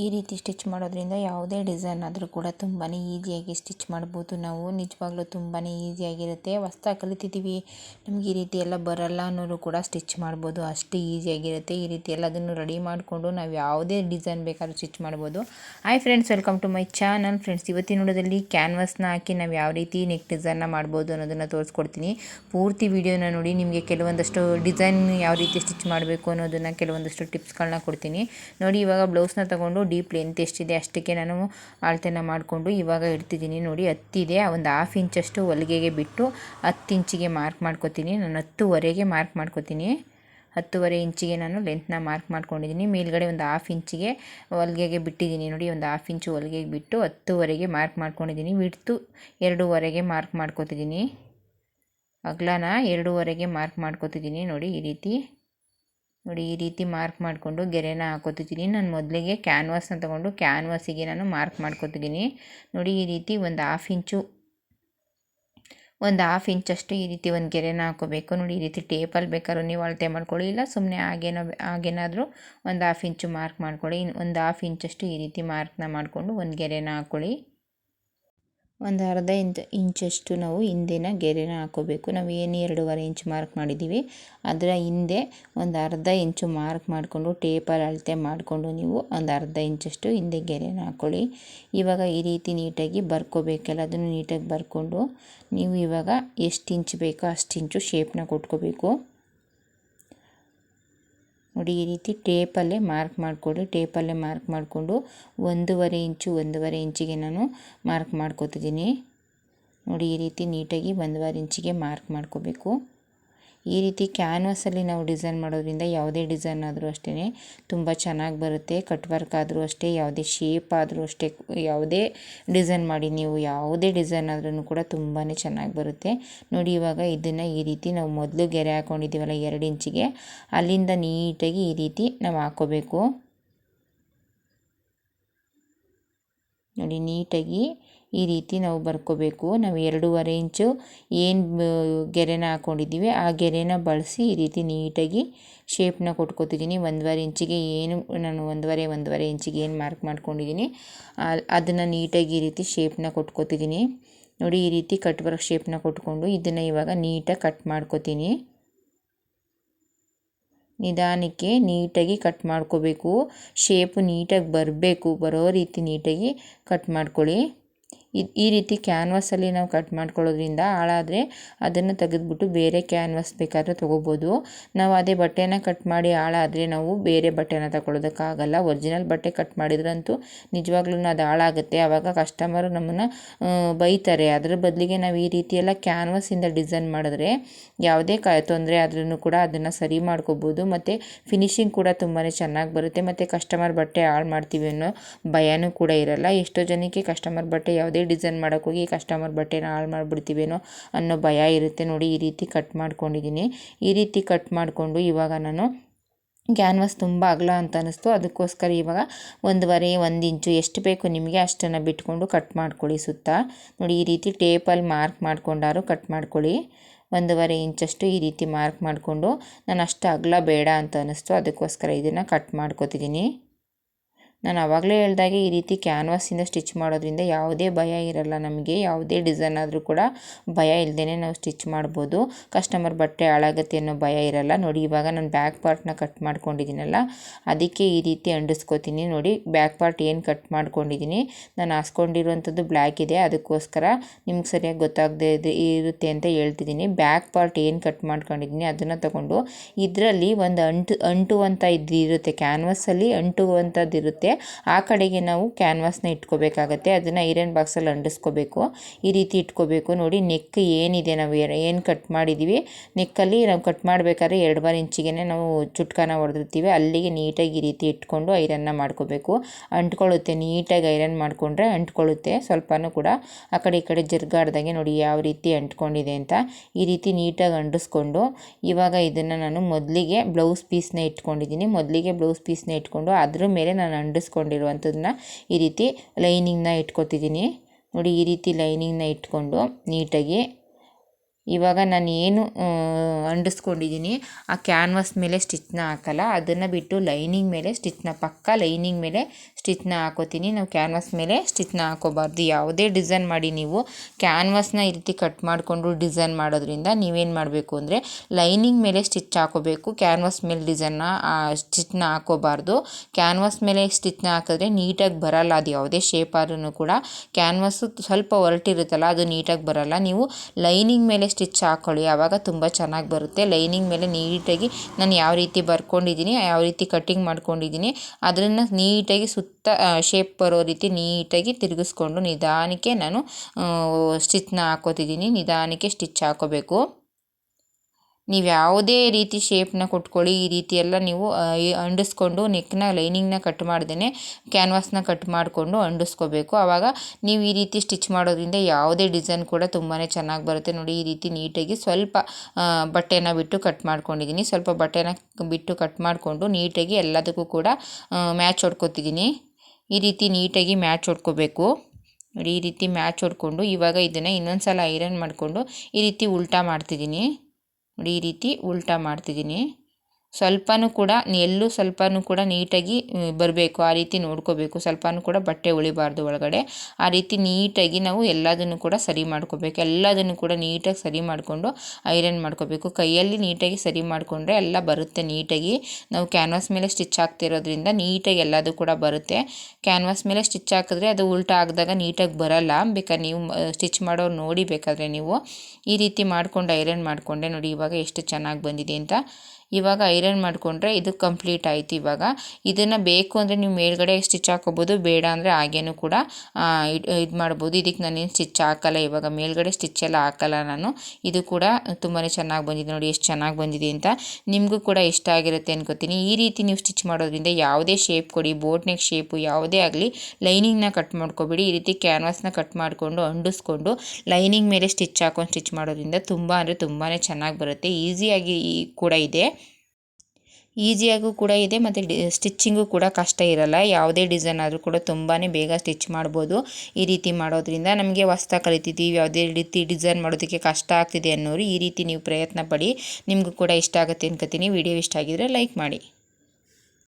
ಈ ರೀತಿ ಸ್ಟಿಚ್ ಮಾಡೋದ್ರಿಂದ ಯಾವುದೇ ಡಿಸೈನ್ ಆದರೂ ಕೂಡ ತುಂಬಾ ಈಸಿಯಾಗಿ ಸ್ಟಿಚ್ ಮಾಡ್ಬೋದು. ನಾವು ನಿಜವಾಗ್ಲೂ ತುಂಬಾ ಈಸಿಯಾಗಿರುತ್ತೆ. ಹೊಸ್ದಾಗಿ ಕಲಿತಿದ್ದೀವಿ. ನಮ್ಗೆ ಈ ರೀತಿ ಎಲ್ಲ ಬರಲ್ಲ ಅನ್ನೋರು ಕೂಡ ಸ್ಟಿಚ್ ಮಾಡ್ಬೋದು. ಅಷ್ಟು ಈಸಿಯಾಗಿರುತ್ತೆ. ಈ ರೀತಿ ಎಲ್ಲದನ್ನು ರೆಡಿ ಮಾಡಿಕೊಂಡು ನಾವು ಯಾವುದೇ ಡಿಸೈನ್ ಬೇಕಾದ್ರೂ ಸ್ಟಿಚ್ ಮಾಡ್ಬೋದು. Hi friends, welcome to my channel. Friends, ಇವತ್ತಿನ ನೋಡೋದಲ್ಲಿ ಕ್ಯಾನ್ವಸ್ನ ಹಾಕಿ ನಾವು ಯಾವ ರೀತಿ ನೆಕ್ ಡಿಸೈನ್ನ ಮಾಡ್ಬೋದು ಅನ್ನೋದನ್ನು ತೋರಿಸ್ಕೊಡ್ತೀನಿ. ಪೂರ್ತಿ ವಿಡಿಯೋನ ನೋಡಿ ನಿಮಗೆ ಕೆಲವೊಂದಷ್ಟು ಡಿಸೈನ್ ಯಾವ ರೀತಿ ಸ್ಟಿಚ್ ಮಾಡಬೇಕು ಅನ್ನೋದನ್ನು ಕೆಲವೊಂದಷ್ಟು ಟಿಪ್ಸ್ಗಳನ್ನ ಕೊಡ್ತೀನಿ. ನೋಡಿ, ಇವಾಗ ಬ್ಲೌಸ್ನ ತಗೊಂಡು ಡೀಪ್ ಲೆಂತ್ ಎಷ್ಟಿದೆ ಅಷ್ಟಕ್ಕೆ ನಾನು ಅಳತೆನ ಮಾಡಿಕೊಂಡು ಇವಾಗ ಇಡ್ತಿದ್ದೀನಿ. ನೋಡಿ, ಹತ್ತಿದೆ. ಒಂದು ಹಾಫ್ ಇಂಚಷ್ಟು ಹೊಲಿಗೆಗೆ ಬಿಟ್ಟು ಹತ್ತು ಇಂಚಿಗೆ ಮಾರ್ಕ್ ಮಾಡ್ಕೊತೀನಿ. ನಾನು ಹತ್ತುವರೆಗೆ ಮಾರ್ಕ್ ಮಾಡ್ಕೊತೀನಿ. ಹತ್ತುವರೆ ಇಂಚಿಗೆ ನಾನು ಲೆಂತ್ನ ಮಾರ್ಕ್ ಮಾಡ್ಕೊಂಡಿದ್ದೀನಿ. ಮೇಲ್ಗಡೆ ಒಂದು ಹಾಫ್ ಇಂಚಿಗೆ ಹೊಲಿಗೆಗೆ ಬಿಟ್ಟಿದ್ದೀನಿ. ನೋಡಿ, ಒಂದು ಹಾಫ್ ಇಂಚು ಹೊಲಿಗೆಗೆ ಬಿಟ್ಟು ಹತ್ತುವರೆಗೆ ಮಾರ್ಕ್ ಮಾಡ್ಕೊಂಡಿದ್ದೀನಿ. ಬಿಡ್ತು ಎರಡೂವರೆಗೆ ಮಾರ್ಕ್ ಮಾಡ್ಕೊತಿದ್ದೀನಿ. ಅಗ್ಲನ ಎರಡೂವರೆಗೆ ಮಾರ್ಕ್ ಮಾಡ್ಕೊತಿದ್ದೀನಿ. ನೋಡಿ, ಈ ರೀತಿ. ನೋಡಿ, ಈ ರೀತಿ ಮಾರ್ಕ್ ಮಾಡಿಕೊಂಡು ಗೆರೆನ ಹಾಕೋತಿದ್ದೀನಿ. ನಾನು ಮೊದಲಿಗೆ ಕ್ಯಾನ್ವಾಸ್ನ ತೊಗೊಂಡು ಕ್ಯಾನ್ವಾಸಿಗೆ ನಾನು ಮಾರ್ಕ್ ಮಾಡ್ಕೊತಿದ್ದೀನಿ. ನೋಡಿ, ಈ ರೀತಿ ಒಂದು ಹಾಫ್ ಇಂಚು, ಒಂದು ಹಾಫ್ ಇಂಚಷ್ಟು ಈ ರೀತಿ ಒಂದು ಗೆರೆನ ಹಾಕೋಬೇಕು. ನೋಡಿ, ಈ ರೀತಿ ಟೇಪಲ್ಲಿ ಬೇಕಾದ್ರೂ ನೀವು ಅಳತೆ ಮಾಡ್ಕೊಳ್ಳಿ. ಇಲ್ಲ ಸುಮ್ಮನೆ ಹಾಗೇನೋ, ಹಾಗೇನಾದರೂ ಒಂದು ಹಾಫ್ ಇಂಚು ಮಾರ್ಕ್ ಮಾಡ್ಕೊಳ್ಳಿ. ಒಂದು ಹಾಫ್ ಇಂಚಷ್ಟು ಈ ರೀತಿ ಮಾರ್ಕ್ನ ಮಾಡಿಕೊಂಡು ಒಂದು ಗೆರೆನ ಹಾಕ್ಕೊಳ್ಳಿ ಒಂದು ಅರ್ಧ ಇಂಚ್, ಇಂಚಷ್ಟು ನಾವು ಹಿಂದಿನ ಗೆರೆನ ಹಾಕೋಬೇಕು. ನಾವು ಏನು ಎರಡೂವರೆ ಇಂಚ್ ಮಾರ್ಕ್ ಮಾಡಿದ್ದೀವಿ, ಅದರ ಹಿಂದೆ ಒಂದು ಅರ್ಧ ಇಂಚು ಮಾರ್ಕ್ ಮಾಡಿಕೊಂಡು ಟೇಪಲ್ ಅಳತೆ ಮಾಡಿಕೊಂಡು ನೀವು ಒಂದು ಅರ್ಧ ಇಂಚಷ್ಟು ಹಿಂದೆ ಗೆರೆನ ಹಾಕ್ಕೊಳ್ಳಿ ಇವಾಗ ಈ ರೀತಿ ನೀಟಾಗಿ ಬರ್ಕೋಬೇಕಲ್ಲ, ಅದನ್ನು ನೀಟಾಗಿ ಬರ್ಕೊಂಡು ನೀವು ಇವಾಗ ಎಷ್ಟು ಇಂಚ್ ಬೇಕೋ ಅಷ್ಟು ಇಂಚು ಶೇಪ್ನ ಕೊಟ್ಕೋಬೇಕು. ನೋಡಿ, ಈ ರೀತಿ ಟೇಪಲ್ಲೇ ಮಾರ್ಕ್ ಮಾಡಿಕೊಡಿ ಟೇಪಲ್ಲೇ ಮಾರ್ಕ್ ಮಾಡಿಕೊಂಡು ಒಂದೂವರೆ ಇಂಚು, ಒಂದೂವರೆ ಇಂಚಿಗೆ ನಾನು ಮಾರ್ಕ್ ಮಾಡ್ಕೋತಿದ್ದೀನಿ. ನೋಡಿ, ಈ ರೀತಿ ನೀಟಾಗಿ ಒಂದೂವರೆ ಇಂಚಿಗೆ ಮಾರ್ಕ್ ಮಾಡ್ಕೋಬೇಕು. ಈ ರೀತಿ ಕ್ಯಾನ್ವಸಲ್ಲಿ ನಾವು ಡಿಸೈನ್ ಮಾಡೋದ್ರಿಂದ ಯಾವುದೇ ಡಿಸೈನ್ ಆದರೂ ಅಷ್ಟೇ ತುಂಬ ಚೆನ್ನಾಗಿ ಬರುತ್ತೆ. ಕಟ್ ವರ್ಕ್ ಆದರೂ ಅಷ್ಟೇ, ಯಾವುದೇ ಶೇಪ್ ಆದರೂ ಅಷ್ಟೇ ಯಾವುದೇ ಡಿಸೈನ್ ಮಾಡಿ ನೀವು ಯಾವುದೇ ಡಿಸೈನ್ ಆದ್ರೂ ಕೂಡ ತುಂಬಾ ಚೆನ್ನಾಗಿ ಬರುತ್ತೆ. ನೋಡಿ ಇವಾಗ ಇದನ್ನು ಈ ರೀತಿ ನಾವು ಮೊದಲು ಗೆರೆ ಹಾಕ್ಕೊಂಡಿದ್ದೀವಲ್ಲ ಎರಡು ಇಂಚಿಗೆ, ಅಲ್ಲಿಂದ ನೀಟಾಗಿ ಈ ರೀತಿ ನಾವು ಹಾಕೋಬೇಕು. ನೋಡಿ ನೀಟಾಗಿ ಈ ರೀತಿ ನಾವು ಬರ್ಕೋಬೇಕು. ನಾವು ಎರಡೂವರೆ ಇಂಚು ಏನು ಗೆರೆನ ಹಾಕ್ಕೊಂಡಿದ್ದೀವಿ ಆ ಗೆರೆನ ಬಳಸಿ ಈ ರೀತಿ ನೀಟಾಗಿ ಶೇಪ್ನ ಕೊಟ್ಕೋತಿದ್ದೀನಿ. ಒಂದೂವರೆ ಇಂಚಿಗೆ ಏನು, ನಾನು ಒಂದೂವರೆ ಒಂದೂವರೆ ಇಂಚಿಗೆ ಏನು ಮಾರ್ಕ್ ಮಾಡ್ಕೊಂಡಿದ್ದೀನಿ ಅದನ್ನು ನೀಟಾಗಿ ಈ ರೀತಿ ಶೇಪ್ನ ಕೊಟ್ಕೋತಿದ್ದೀನಿ. ನೋಡಿ, ಈ ರೀತಿ ಕಟ್ ವರ್ಕ್ ಶೇಪ್ನ ಕೊಟ್ಕೊಂಡು ಇದನ್ನು ಇವಾಗ ನೀಟಾಗಿ ಕಟ್ ಮಾಡ್ಕೋತೀನಿ. ನಿಧಾನಕ್ಕೆ ನೀಟಾಗಿ ಕಟ್ ಮಾಡ್ಕೋಬೇಕು. ಶೇಪು ನೀಟಾಗಿ ಬರಬೇಕು, ಬರೋ ರೀತಿ ನೀಟಾಗಿ ಕಟ್ ಮಾಡ್ಕೊಳ್ಳಿ. ಈ ರೀತಿ ಕ್ಯಾನ್ವಸಲ್ಲಿ ನಾವು ಕಟ್ ಮಾಡ್ಕೊಳ್ಳೋದ್ರಿಂದ ಹಾಳಾದರೆ ಅದನ್ನು ತೆಗೆದುಬಿಟ್ಟು ಬೇರೆ ಕ್ಯಾನ್ವಾಸ್ ಬೇಕಾದರೆ ತೊಗೋಬೋದು. ನಾವು ಅದೇ ಬಟ್ಟೆನ ಕಟ್ ಮಾಡಿ ಹಾಳಾದರೆ ನಾವು ಬೇರೆ ಬಟ್ಟೆನ ತಗೊಳ್ಳೋದಕ್ಕಾಗಲ್ಲ ಒರಿಜಿನಲ್ ಬಟ್ಟೆ ಕಟ್ ಮಾಡಿದ್ರಂತೂ ನಿಜವಾಗ್ಲೂ ಅದು ಹಾಳಾಗುತ್ತೆ. ಆವಾಗ ಕಸ್ಟಮರು ನಮ್ಮನ್ನು ಬೈತಾರೆ. ಅದರ ಬದಲಿಗೆ ನಾವು ಈ ರೀತಿಯೆಲ್ಲ ಕ್ಯಾನ್ವಸಿಂದ ಡಿಸೈನ್ ಮಾಡಿದ್ರೆ ಯಾವುದೇ ಕ, ತೊಂದರೆ ಆದ್ರೂ ಕೂಡ ಅದನ್ನು ಸರಿ ಮಾಡ್ಕೋಬೋದು. ಮತ್ತು ಫಿನಿಶಿಂಗ್ ಕೂಡ ತುಂಬಾ ಚೆನ್ನಾಗಿ ಬರುತ್ತೆ. ಮತ್ತು ಕಸ್ಟಮರ್ ಬಟ್ಟೆ ಹಾಳು ಮಾಡ್ತೀವಿ ಅನ್ನೋ ಭಯನೂ ಕೂಡ ಇರಲ್ಲ. ಎಷ್ಟೋ ಜನಕ್ಕೆ ಕಸ್ಟಮರ್ ಬಟ್ಟೆ ಯಾವುದೇ ಡಿಸೈನ್ ಮಾಡೋಕ್ಕೋಗಿ ಕಸ್ಟಮರ್ ಬಟ್ಟೆನ ಹಾಳು ಮಾಡಿಬಿಡ್ತೀವೇನೋ ಅನ್ನೋ ಭಯ ಇರುತ್ತೆ ನೋಡಿ, ಈ ರೀತಿ ಕಟ್ ಮಾಡ್ಕೊಂಡಿದ್ದೀನಿ. ಈ ರೀತಿ ಕಟ್ ಮಾಡಿಕೊಂಡು ಇವಾಗ ನಾನು ಕ್ಯಾನ್ವಾಸ್ ತುಂಬ ಅಗಲ ಅಂತ ಅನ್ನಿಸ್ತು. ಅದಕ್ಕೋಸ್ಕರ ಇವಾಗ ಒಂದುವರೆ, ಒಂದು ಇಂಚು ಎಷ್ಟು ಬೇಕು ನಿಮಗೆ ಅಷ್ಟನ್ನು ಬಿಟ್ಕೊಂಡು ಕಟ್ ಮಾಡ್ಕೊಳ್ಳಿ ಸುತ್ತ. ನೋಡಿ, ಈ ರೀತಿ ಟೇಪಲ್ಲಿ ಮಾರ್ಕ್ ಮಾಡ್ಕೊಂಡಾರು ಕಟ್ ಮಾಡ್ಕೊಳ್ಳಿ. ಒಂದೂವರೆ ಇಂಚಷ್ಟು ಈ ರೀತಿ ಮಾರ್ಕ್ ಮಾಡಿಕೊಂಡು, ನಾನು ಅಷ್ಟು ಅಗಲ ಬೇಡ ಅಂತ ಅನ್ನಿಸ್ತು. ಅದಕ್ಕೋಸ್ಕರ ಇದನ್ನು ಕಟ್ ಮಾಡ್ಕೊತಿದ್ದೀನಿ. ನಾನು ಆವಾಗಲೇ ಹೇಳ್ದಾಗೆ ಈ ರೀತಿ ಕ್ಯಾನ್ವಾಸಿಂದ ಸ್ಟಿಚ್ ಮಾಡೋದ್ರಿಂದ ಯಾವುದೇ ಭಯ ಇರಲ್ಲ ನಮಗೆ. ಯಾವುದೇ ಡಿಸೈನ್ ಆದರೂ ಕೂಡ ಭಯ ಇಲ್ಲದೇ ನಾವು ಸ್ಟಿಚ್ ಮಾಡ್ಬೋದು. ಕಸ್ಟಮರ್ ಬಟ್ಟೆ ಹಾಳಾಗತ್ತೆ ಅನ್ನೋ ಭಯ ಇರಲ್ಲ. ನೋಡಿ, ಇವಾಗ ನಾನು ಬ್ಯಾಕ್ ಪಾರ್ಟ್ನ ಕಟ್ ಮಾಡ್ಕೊಂಡಿದ್ದೀನಲ್ಲ, ಅದಕ್ಕೆ ಈ ರೀತಿ ಅಂಡಿಸ್ಕೋತೀನಿ. ನೋಡಿ ಬ್ಯಾಕ್ ಪಾರ್ಟ್ ಏನು ಕಟ್ ಮಾಡ್ಕೊಂಡಿದ್ದೀನಿ, ನಾನು ಹಾಸ್ಕೊಂಡಿರುವಂಥದ್ದು ಬ್ಲ್ಯಾಕ್ ಇದೆ. ಅದಕ್ಕೋಸ್ಕರ ನಿಮ್ಗೆ ಸರಿಯಾಗಿ ಗೊತ್ತಾಗದೇ ಇರುತ್ತೆ ಅಂತ ಹೇಳ್ತಿದ್ದೀನಿ. ಬ್ಯಾಕ್ ಪಾರ್ಟ್ ಏನು ಕಟ್ ಮಾಡ್ಕೊಂಡಿದ್ದೀನಿ, ಅದನ್ನು ತಗೊಂಡು ಇದರಲ್ಲಿ ಒಂದು ಅಂಟು ಅಂಟುವಂಥ ಇದಿರುತ್ತೆ ಕ್ಯಾನ್ವಾಸಲ್ಲಿ ಅಂಟುವಂಥದ್ದು ಇರುತ್ತೆ ಆ ಕಡೆಗೆ ನಾವು ಕ್ಯಾನ್ವಾಸ್ನ ಇಟ್ಕೋಬೇಕಾಗತ್ತೆ. ಅದನ್ನು ಐರನ್ ಬಾಕ್ಸಲ್ಲಿ ಅಂಡಿಸ್ಕೋಬೇಕು ಈ ರೀತಿ ಇಟ್ಕೋಬೇಕು. ನೋಡಿ, ನೆಕ್ ಏನಿದೆ ನಾವು ಏನು ಕಟ್ ಮಾಡಿದ್ದೀವಿ ನೆಕ್ಕಲ್ಲಿ ನಾವು ಕಟ್ ಮಾಡಬೇಕಾದ್ರೆ ಎರಡು ಬಾರಿ ಇಂಚಿಗೆ ನಾವು ಚುಟ್ಕಾನ ಹೊಡೆದಿರ್ತೀವಿ ಅಲ್ಲಿಗೆ ನೀಟಾಗಿ ಈ ರೀತಿ ಇಟ್ಕೊಂಡು ಐರನ್ನ ಮಾಡ್ಕೋಬೇಕು. ಅಂಟ್ಕೊಳ್ಳುತ್ತೆ. ನೀಟಾಗಿ ಐರನ್ ಮಾಡಿಕೊಂಡ್ರೆ ಅಂಟ್ಕೊಳ್ಳುತ್ತೆ. ಸ್ವಲ್ಪನೂ ಕೂಡ ಆ ಕಡೆ ಈ ಕಡೆ ಜರ್ಗಾಡ್ದಂಗೆ ನೋಡಿ ಯಾವ ರೀತಿ ಅಂಟ್ಕೊಂಡಿದೆ ಅಂತ ಈ ರೀತಿ ನೀಟಾಗಿ ಅಂಟಿಸ್ಕೊಂಡು ಇವಾಗ ಇದನ್ನು ನಾನು ಮೊದಲಿಗೆ ಬ್ಲೌಸ್ ಪೀಸ್ನ ಇಟ್ಕೊಂಡಿದ್ದೀನಿ. ಮೊದಲಿಗೆ ಬ್ಲೌಸ್ ಪೀಸ್ನ ಇಟ್ಕೊಂಡು ಅದ್ರ ಮೇಲೆ ನಾನು ಅಂಡಿಸ್ ಅಂಟಿಸ್ಕೊಂಡಿರುವಂಥದ್ದನ್ನ ಈ ರೀತಿ ಲೈನಿಂಗ್ನ ಇಟ್ಕೊತಿದ್ದೀನಿ. ನೋಡಿ ಈ ರೀತಿ ಲೈನಿಂಗ್ನ ಇಟ್ಕೊಂಡು ನೀಟಾಗಿ ಇವಾಗ ನಾನು ಏನು ಅಂಡಿಸ್ಕೊಂಡಿದ್ದೀನಿ ಆ ಕ್ಯಾನ್ವಾಸ್ ಮೇಲೆ ಸ್ಟಿಚ್ನ ಹಾಕಲ್ಲ, ಅದನ್ನು ಬಿಟ್ಟು ಲೈನಿಂಗ್ ಮೇಲೆ ಸ್ಟಿಚ್ನ ಪಕ್ಕ ಲೈನಿಂಗ್ ಮೇಲೆ ಸ್ಟಿಚ್ನ ಹಾಕೋತೀನಿ. ನಾವು ಕ್ಯಾನ್ವಾಸ್ ಮೇಲೆ ಸ್ಟಿಚ್ನ ಹಾಕೋಬಾರ್ದು. ಯಾವುದೇ ಡಿಸೈನ್ ಮಾಡಿ ನೀವು ಕ್ಯಾನ್ವಸ್ನ ಈ ರೀತಿ ಕಟ್ ಮಾಡಿಕೊಂಡು ಡಿಸೈನ್ ಮಾಡೋದ್ರಿಂದ ನೀವೇನು ಮಾಡಬೇಕು ಅಂದರೆ ಲೈನಿಂಗ್ ಮೇಲೆ ಸ್ಟಿಚ್ ಹಾಕೋಬೇಕು ಕ್ಯಾನ್ವಾಸ್ ಮೇಲೆ ಡಿಸೈನ್ನ ಸ್ಟಿಚ್ನ ಹಾಕೋಬಾರ್ದು. ಕ್ಯಾನ್ವಾಸ್ ಮೇಲೆ ಸ್ಟಿಚ್ನ ಹಾಕಿದ್ರೆ ನೀಟಾಗಿ ಬರಲ್ಲ, ಅದು ಯಾವುದೇ ಶೇಪ್ ಆದ್ರೂ ಕೂಡ. ಕ್ಯಾನ್ವಸ್ಸು ಸ್ವಲ್ಪ ಹೊರಟಿರುತ್ತಲ್ಲ ಅದು ನೀಟಾಗಿ ಬರಲ್ಲ. ನೀವು ಲೈನಿಂಗ್ ಮೇಲೆ ಸ್ಟಿಚ್ ಹಾಕ್ಕೊಳ್ಳಿ ಆವಾಗ ತುಂಬ ಚೆನ್ನಾಗಿ ಬರುತ್ತೆ. ಲೈನಿಂಗ್ ಮೇಲೆ ನೀಟಾಗಿ ನಾನು ಯಾವ ರೀತಿ ಬರ್ಕೊಂಡಿದ್ದೀನಿ, ಯಾವ ರೀತಿ ಕಟ್ಟಿಂಗ್ ಮಾಡ್ಕೊಂಡಿದ್ದೀನಿ, ಅದನ್ನು ನೀಟಾಗಿ ಸುತ್ತ ಶೇಪ್ ಬರೋ ರೀತಿ ನೀಟಾಗಿ ತಿರುಗಿಸ್ಕೊಂಡು ನಿಧಾನಕ್ಕೆ ನಾನು ಸ್ಟಿಚ್ನ ಹಾಕೋತಿದ್ದೀನಿ. ನಿಧಾನಕ್ಕೆ ಸ್ಟಿಚ್ ಹಾಕೋಬೇಕು. ನೀವು ಯಾವುದೇ ರೀತಿ ಶೇಪ್ನ ಕೊಟ್ಕೊಳ್ಳಿ, ಈ ರೀತಿ ಎಲ್ಲ ನೀವು ಅಂಡಿಸ್ಕೊಂಡು ನೆಕ್ನ ಲೈನಿಂಗ್ನ ಕಟ್ ಮಾಡ್ದೇ ಕ್ಯಾನ್ವಾಸ್ನ ಕಟ್ ಮಾಡಿಕೊಂಡು ಅಂಡಿಸ್ಕೋಬೇಕು. ಆವಾಗ ನೀವು ಈ ರೀತಿ ಸ್ಟಿಚ್ ಮಾಡೋದ್ರಿಂದ ಯಾವುದೇ ಡಿಸೈನ್ ಕೂಡ ತುಂಬಾ ಚೆನ್ನಾಗಿ ಬರುತ್ತೆ. ನೋಡಿ, ಈ ರೀತಿ ನೀಟಾಗಿ ಸ್ವಲ್ಪ ಬಟ್ಟೆನ ಬಿಟ್ಟು ಕಟ್ ಮಾಡ್ಕೊಂಡಿದ್ದೀನಿ. ಸ್ವಲ್ಪ ಬಟ್ಟೆನ ಬಿಟ್ಟು ಕಟ್ ಮಾಡಿಕೊಂಡು ನೀಟಾಗಿ ಎಲ್ಲದಕ್ಕೂ ಕೂಡ ಮ್ಯಾಚ್ ಹೊಡ್ಕೊತಿದ್ದೀನಿ. ಈ ರೀತಿ ನೀಟಾಗಿ ಮ್ಯಾಚ್ ಹೊಡ್ಕೋಬೇಕು. ನೋಡಿ, ಈ ರೀತಿ ಮ್ಯಾಚ್ ಹೊಡ್ಕೊಂಡು ಇವಾಗ ಇದನ್ನು ಇನ್ನೊಂದು ಸಲ ಐರನ್ ಮಾಡಿಕೊಂಡು ಈ ರೀತಿ ಉಲ್ಟಾ ಮಾಡ್ತಿದ್ದೀನಿ. ಈ ರೀತಿ ಉಲ್ಟಾ ಮಾಡ್ತಿದ್ದೀನಿ. ಸ್ವಲ್ಪನೂ ಕೂಡ ಎಲ್ಲೂ ಸ್ವಲ್ಪನೂ ಕೂಡ ನೀಟಾಗಿ ಬರಬೇಕು. ಆ ರೀತಿ ನೋಡ್ಕೋಬೇಕು. ಸ್ವಲ್ಪನೂ ಕೂಡ ಬಟ್ಟೆ ಉಳಿಬಾರ್ದು ಒಳಗಡೆ. ಆ ರೀತಿ ನೀಟಾಗಿ ನಾವು ಎಲ್ಲದನ್ನು ಕೂಡ ಸರಿ ಮಾಡ್ಕೋಬೇಕು. ಎಲ್ಲದನ್ನು ಕೂಡ ನೀಟಾಗಿ ಸರಿ ಮಾಡಿಕೊಂಡು ಐರನ್ ಮಾಡ್ಕೋಬೇಕು. ಕೈಯಲ್ಲಿ ನೀಟಾಗಿ ಸರಿ ಮಾಡಿಕೊಂಡ್ರೆ ಎಲ್ಲ ಬರುತ್ತೆ ನೀಟಾಗಿ. ನಾವು ಕ್ಯಾನ್ವಾಸ್ ಮೇಲೆ ಸ್ಟಿಚ್ ಹಾಕ್ತಿರೋದ್ರಿಂದ ನೀಟಾಗಿ ಎಲ್ಲದು ಕೂಡ ಬರುತ್ತೆ. ಕ್ಯಾನ್ವಾಸ್ ಮೇಲೆ ಸ್ಟಿಚ್ ಹಾಕಿದ್ರೆ ಅದು ಉಲ್ಟಾ ಆಗಿದಾಗ ನೀಟಾಗಿ ಬರಲ್ಲ. ಬೇಕಾದ್ರೆ ನೀವು ಸ್ಟಿಚ್ ಮಾಡೋರು ನೋಡಿ ಬೇಕಾದರೆ ನೀವು ಈ ರೀತಿ ಮಾಡ್ಕೊಂಡು ಐರನ್ ಮಾಡಿಕೊಂಡೆ ನೋಡಿ ಇವಾಗ ಎಷ್ಟು ಚೆನ್ನಾಗಿ ಬಂದಿದೆ ಅಂತ. ಇವಾಗ ಐರನ್ ಮಾಡಿಕೊಂಡ್ರೆ ಇದು ಕಂಪ್ಲೀಟ್ ಆಯಿತು ಇವಾಗ. ಇದನ್ನು ಬೇಕು ಅಂದರೆ ನೀವು ಮೇಲ್ಗಡೆ ಸ್ಟಿಚ್ ಹಾಕೋಬೋದು, ಬೇಡ ಅಂದರೆ ಹಾಗೇನೂ ಕೂಡ ಇದು ಮಾಡ್ಬೋದು. ಇದಕ್ಕೆ ನಾನೇನು ಸ್ಟಿಚ್ ಹಾಕಲ್ಲ, ಇವಾಗ ಮೇಲ್ಗಡೆ ಸ್ಟಿಚ್ ಎಲ್ಲ ಹಾಕಲ್ಲ ನಾನು. ಇದು ಕೂಡ ತುಂಬಾ ಚೆನ್ನಾಗಿ ಬಂದಿದೆ ನೋಡಿ, ಎಷ್ಟು ಚೆನ್ನಾಗಿ ಬಂದಿದೆ ಅಂತ. ನಿಮಗೂ ಕೂಡ ಇಷ್ಟ ಆಗಿರುತ್ತೆ ಅನ್ಕೋತೀನಿ. ಈ ರೀತಿ ನೀವು ಸ್ಟಿಚ್ ಮಾಡೋದ್ರಿಂದ ಯಾವುದೇ ಶೇಪ್ ಕೊಡಿ, ಬೋಟ್ ನೆಕ್ ಶೇಪು ಯಾವುದೇ ಆಗಲಿ, ಲೈನಿಂಗ್ನ ಕಟ್ ಮಾಡ್ಕೋಬೇಡಿ. ಈ ರೀತಿ ಕ್ಯಾನ್ವಾಸ್ನ ಕಟ್ ಮಾಡಿಕೊಂಡು ಅಂಡಿಸ್ಕೊಂಡು ಲೈನಿಂಗ್ ಮೇಲೆ ಸ್ಟಿಚ್ ಹಾಕೊಂಡು ಸ್ಟಿಚ್ ಮಾಡೋದ್ರಿಂದ ತುಂಬ ಅಂದರೆ ತುಂಬಾ ಚೆನ್ನಾಗಿ ಬರುತ್ತೆ. ಈಸಿಯಾಗಿ ಕೂಡ ಇದೆ. ಈಸಿಯಾಗೂ ಕೂಡ ಇದೆ ಮತ್ತು ಡಿ, ಸ್ಟಿಚ್ಚಿಂಗು ಕೂಡ ಕಷ್ಟ ಇರಲ್ಲ. ಯಾವುದೇ ಡಿಸೈನ್ ಆದರೂ ಕೂಡ ತುಂಬಾ ಬೇಗ ಸ್ಟಿಚ್ ಮಾಡ್ಬೋದು ಈ ರೀತಿ ಮಾಡೋದ್ರಿಂದ. ನಮಗೆ ಹೊಸ್ದಾಗಿ ಕಲಿತಿದ್ದೀವಿ, ಯಾವುದೇ ರೀತಿ ಡಿಸೈನ್ ಮಾಡೋದಕ್ಕೆ ಕಷ್ಟ ಆಗ್ತಿದೆ ಅನ್ನೋರು ಈ ರೀತಿ ನೀವು ಪ್ರಯತ್ನ ಪಡಿ. ನಿಮಗೂ ಕೂಡ ಇಷ್ಟ ಆಗುತ್ತೆ ಅನ್ಕೋತೀನಿ. ವಿಡಿಯೋ ಇಷ್ಟ ಆಗಿದರೆ ಲೈಕ್ ಮಾಡಿ.